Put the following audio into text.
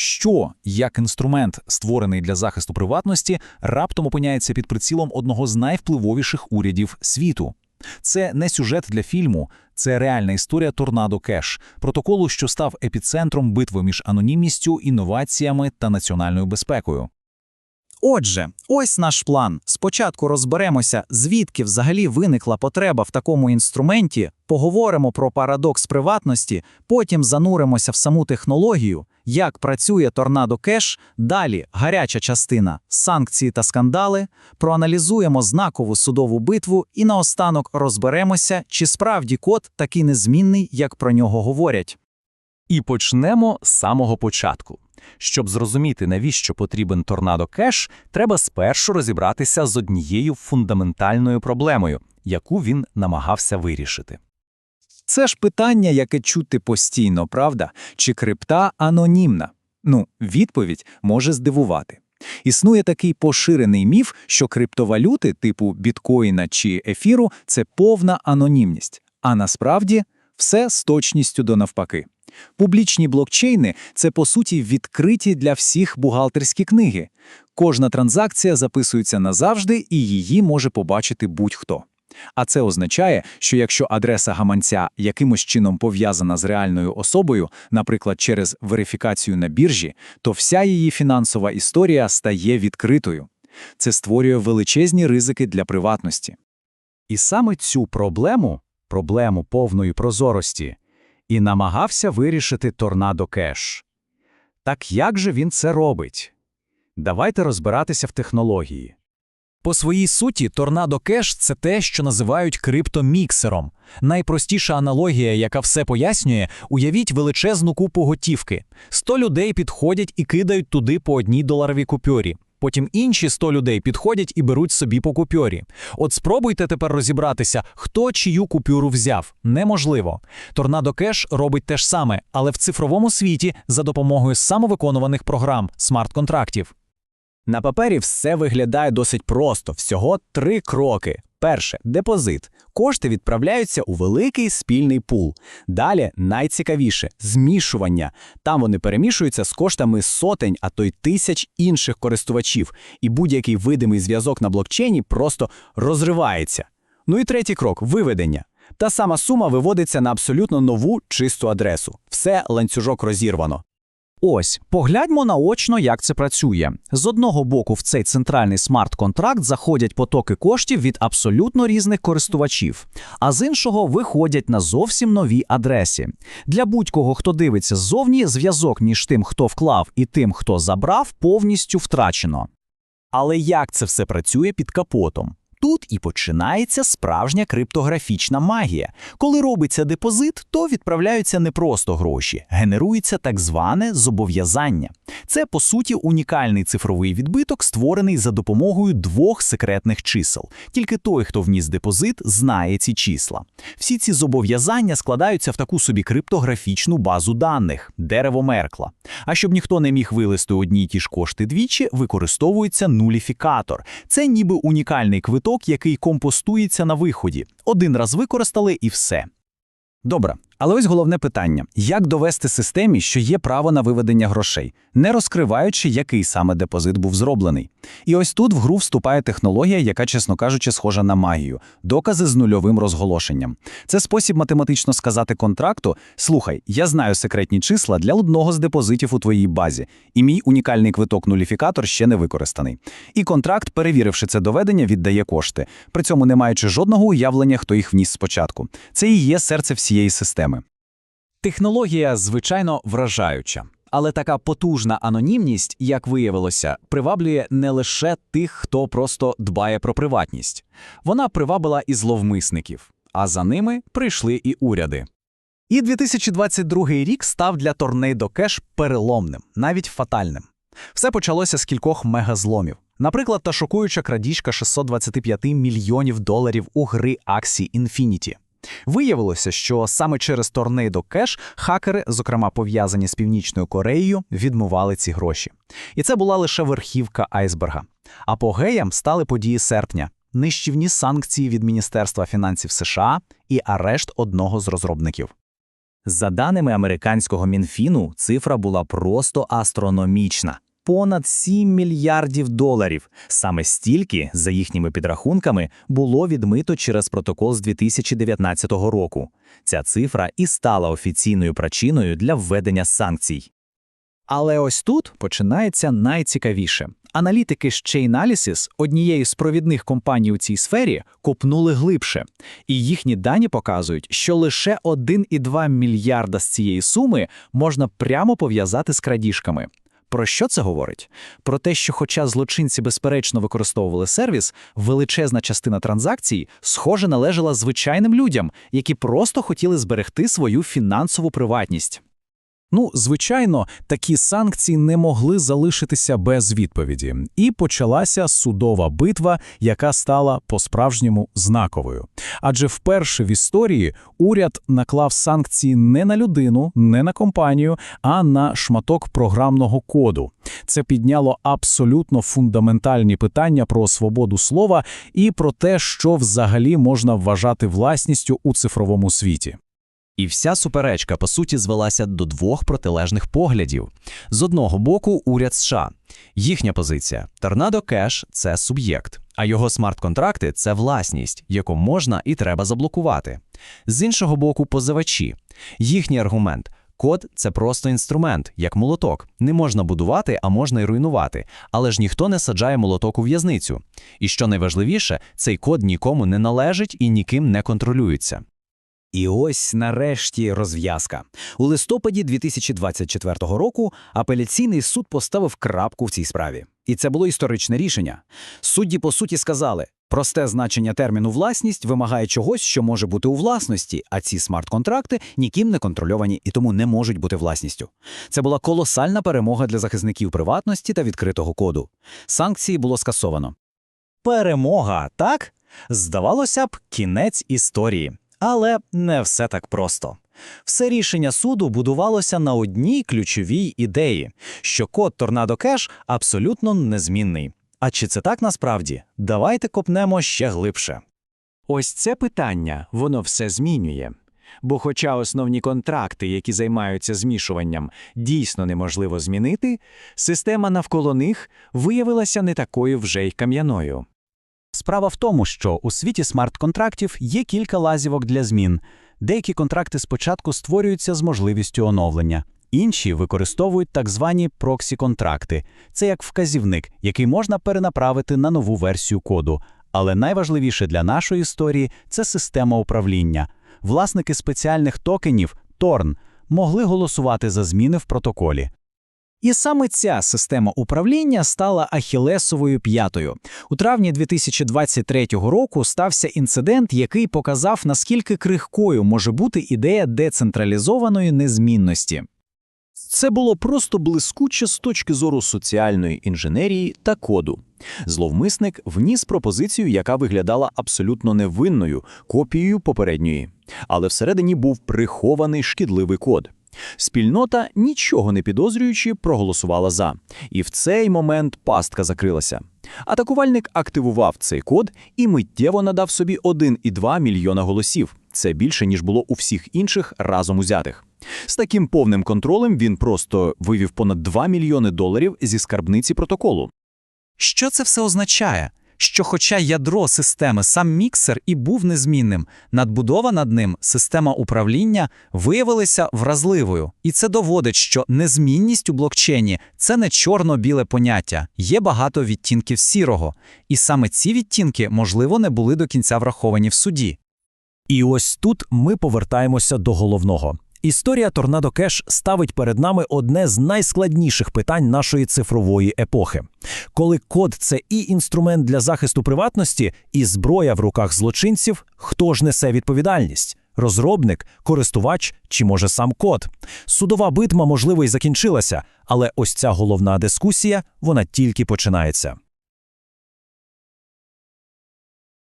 що як інструмент, створений для захисту приватності, раптом опиняється під прицілом одного з найвпливовіших урядів світу. Це не сюжет для фільму, це реальна історія Торнадо Кеш, протоколу, що став епіцентром битви між анонімністю, інноваціями та національною безпекою. Отже, ось наш план. Спочатку розберемося, звідки взагалі виникла потреба в такому інструменті, поговоримо про парадокс приватності, потім зануримося в саму технологію, як працює торнадо кеш, далі гаряча частина, санкції та скандали, проаналізуємо знакову судову битву і наостанок розберемося, чи справді код такий незмінний, як про нього говорять. І почнемо з самого початку. Щоб зрозуміти, навіщо потрібен торнадо кеш, треба спершу розібратися з однією фундаментальною проблемою, яку він намагався вирішити. Це ж питання, яке чути постійно, правда? Чи крипта анонімна? Ну, відповідь може здивувати. Існує такий поширений міф, що криптовалюти типу біткоїна чи ефіру це повна анонімність, а насправді все з точністю до навпаки. Публічні блокчейни це по суті відкриті для всіх бухгалтерські книги. Кожна транзакція записується назавжди, і її може побачити будь-хто. А це означає, що якщо адреса гаманця якимось чином пов'язана з реальною особою, наприклад, через верифікацію на біржі, то вся її фінансова історія стає відкритою. Це створює величезні ризики для приватності. І саме цю проблему, проблему повної прозорості, і намагався вирішити торнадо кеш. Так як же він це робить? Давайте розбиратися в технології. По своїй суті, торнадо кеш це те, що називають криптоміксером. Найпростіша аналогія, яка все пояснює, уявіть величезну купу готівки. 100 людей підходять і кидають туди по одній доларовій купюрі. Потім інші 100 людей підходять і беруть собі по купюрі. От спробуйте тепер розібратися, хто чию купюру взяв. Неможливо. Торнадо Кеш робить те ж саме, але в цифровому світі за допомогою самовиконуваних програм смарт-контрактів. На папері все виглядає досить просто, всього три кроки. Перше депозит. Кошти відправляються у великий спільний пул. Далі найцікавіше змішування. Там вони перемішуються з коштами сотень, а то й тисяч інших користувачів, і будь-який видимий зв'язок на блокчейні просто розривається. Ну і третій крок виведення. Та сама сума виводиться на абсолютно нову чисту адресу. Все ланцюжок розірвано. Ось, погляньмо наочно, як це працює. З одного боку, в цей центральний смарт-контракт заходять потоки коштів від абсолютно різних користувачів, а з іншого виходять на зовсім нові адреси. Для будь-кого, хто дивиться ззовні, зв'язок між тим, хто вклав, і тим, хто забрав, повністю втрачено. Але як це все працює під капотом? Тут і починається справжня криптографічна магія. Коли робиться депозит, то відправляються не просто гроші, генерується так зване зобов'язання. Це, по суті, унікальний цифровий відбиток, створений за допомогою двох секретних чисел. Тільки той, хто вніс депозит, знає ці числа. Всі ці зобов'язання складаються в таку собі криптографічну базу даних дерево Меркла. А щоб ніхто не міг вилисти одні й ті ж кошти двічі, використовується нуліфікатор. Це ніби унікальний квиток який компостується на виході. Один раз використали і все. Добре, але ось головне питання: як довести системі, що є право на виведення грошей, не розкриваючи, який саме депозит був зроблений. І ось тут в гру вступає технологія, яка, чесно кажучи, схожа на магію, докази з нульовим розголошенням. Це спосіб математично сказати контракту: слухай, я знаю секретні числа для одного з депозитів у твоїй базі, і мій унікальний квиток нуліфікатор ще не використаний. І контракт, перевіривши це доведення, віддає кошти, при цьому не маючи жодного уявлення, хто їх вніс спочатку. Це і є серце всієї системи. Технологія, звичайно, вражаюча. Але така потужна анонімність, як виявилося, приваблює не лише тих, хто просто дбає про приватність. Вона привабила і зловмисників, а за ними прийшли і уряди. І 2022 рік став для Tornado Cash переломним, навіть фатальним. Все почалося з кількох мегазломів. Наприклад, та шокуюча крадіжка 625 мільйонів доларів у гри Axie Infinity. Виявилося, що саме через Tornado Cash хакери, зокрема пов'язані з Північною Кореєю, відмивали ці гроші. І це була лише верхівка айсберга. Апогеєм стали події серпня, нищівні санкції від Міністерства фінансів США і арешт одного з розробників. За даними американського Мінфіну, цифра була просто астрономічна. Понад 7 мільярдів доларів. Саме стільки, за їхніми підрахунками, було відмито через протокол з 2019 року. Ця цифра і стала офіційною причиною для введення санкцій. Але ось тут починається найцікавіше. Аналітики Chainalysis, однієї з провідних компаній у цій сфері, копнули глибше. І їхні дані показують, що лише 1,2 мільярда з цієї суми можна прямо пов'язати з крадіжками. Про що це говорить? Про те, що, хоча злочинці безперечно використовували сервіс, величезна частина транзакцій, схоже, належала звичайним людям, які просто хотіли зберегти свою фінансову приватність. Ну, звичайно, такі санкції не могли залишитися без відповіді, і почалася судова битва, яка стала по-справжньому знаковою. Адже вперше в історії уряд наклав санкції не на людину, не на компанію, а на шматок програмного коду. Це підняло абсолютно фундаментальні питання про свободу слова і про те, що взагалі можна вважати власністю у цифровому світі. І вся суперечка, по суті, звелася до двох протилежних поглядів. З одного боку, уряд США. Їхня позиція – Торнадо Кеш – це суб'єкт, а його смарт-контракти – це власність, яку можна і треба заблокувати. З іншого боку, позивачі. Їхній аргумент – код – це просто інструмент, як молоток. Не можна будувати, а можна й руйнувати. Але ж ніхто не саджає молоток у в'язницю. І що найважливіше, цей код нікому не належить і ніким не контролюється. І ось нарешті розв'язка. У листопаді 2024 року апеляційний суд поставив крапку в цій справі. І це було історичне рішення. Судді, по суті, сказали, просте значення терміну власність вимагає чогось, що може бути у власності, а ці смарт-контракти ніким не контрольовані і тому не можуть бути власністю. Це була колосальна перемога для захисників приватності та відкритого коду. Санкції було скасовано. Перемога, так? Здавалося б, кінець історії. Але не все так просто. Все рішення суду будувалося на одній ключовій ідеї, що код Tornado Cash абсолютно незмінний. А чи це так насправді? Давайте копнемо ще глибше. Ось це питання, воно все змінює. Бо хоча основні контракти, які займаються змішуванням, дійсно неможливо змінити, система навколо них виявилася не такою вже й кам'яною. Справа в тому, що у світі смарт-контрактів є кілька лазівок для змін. Деякі контракти спочатку створюються з можливістю оновлення, інші використовують так звані проксі-контракти. Це як вказівник, який можна перенаправити на нову версію коду. Але найважливіше для нашої історії це система управління. Власники спеціальних токенів Торн могли голосувати за зміни в протоколі. І саме ця система управління стала ахілесовою п'ятою. У травні 2023 року стався інцидент, який показав, наскільки крихкою може бути ідея децентралізованої незмінності. Це було просто блискуче з точки зору соціальної інженерії та коду. Зловмисник вніс пропозицію, яка виглядала абсолютно невинною, копією попередньої. Але всередині був прихований шкідливий код. Спільнота, нічого не підозрюючи, проголосувала за. І в цей момент пастка закрилася. Атакувальник активував цей код і миттєво надав собі 1,2 мільйона голосів. Це більше, ніж було у всіх інших разом узятих. З таким повним контролем він просто вивів понад 2 мільйони доларів зі скарбниці протоколу. Що це все означає? Що, хоча ядро системи, сам міксер і був незмінним, надбудова над ним, система управління, виявилася вразливою. І це доводить, що незмінність у блокчейні – це не чорно-біле поняття, є багато відтінків сірого. І саме ці відтінки, можливо, не були до кінця враховані в суді. І ось тут ми повертаємося до головного. Історія Торнадо Кеш ставить перед нами одне з найскладніших питань нашої цифрової епохи. Коли код це і інструмент для захисту приватності, і зброя в руках злочинців, хто ж несе відповідальність? Розробник, користувач чи може сам код? Судова битма, можливо, і закінчилася, але ось ця головна дискусія, вона тільки починається.